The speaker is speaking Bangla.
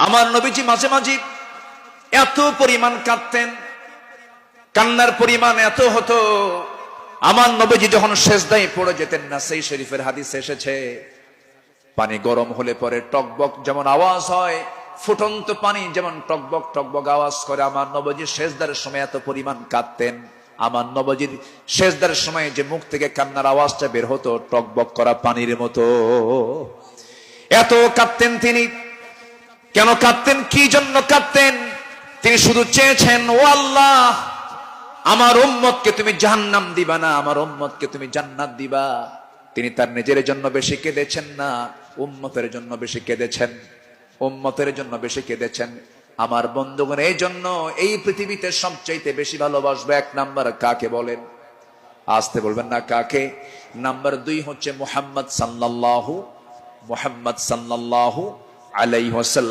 আমার নবীজি মাঝে মাঝে এত পরিমাণ কাঁদতেন, কান্নার পরিমাণ এত হতো। আমার নবীজি যখন শেষদায় পড়ে যেতেন না, সেই শরীফের হাদিস এসেছে, পানি গরম হলে পরে টকবক যেমন আওয়াজ হয়, ফুটন্ত পানি যেমন টকবক টকবক আওয়াজ করে। আমার নবজির শেষদার সময় এত পরিমাণ কাঁদতেন, আমার নবজির শেষদার সময় যে মুখ থেকে কান্নার আওয়াজটা বের হতো, টকবক করা পানির মতো। এত কাঁদতেন তিনি কেন কাঁদতেন? কি জন্য কাঁদতেন? তিনি শুধু চেয়েছেন, ও আল্লাহ, আমার উম্মতকে তুমি জাহান্নাম দিবা না, আমার উম্মতকে তুমি জান্নাত দিবা। তিনি তার নিজের জন্য বেশি কেঁদেছেন না, উম্মতের জন্য বেশি কেঁদেছেন, উম্মতের জন্য বেশি কেঁদেছেন। আমার বন্ধুগণ, এই জন্য এই পৃথিবীতে সবচাইতে বেশি ভালোবাসবে এক নাম্বার কাকে বলেন? আসতে বলবেন না কাকে? নাম্বার দুই হচ্ছে মোহাম্মদ সাল্লাল্লাহু মোহাম্মদ সাল্লাল্লাহু আলাইহি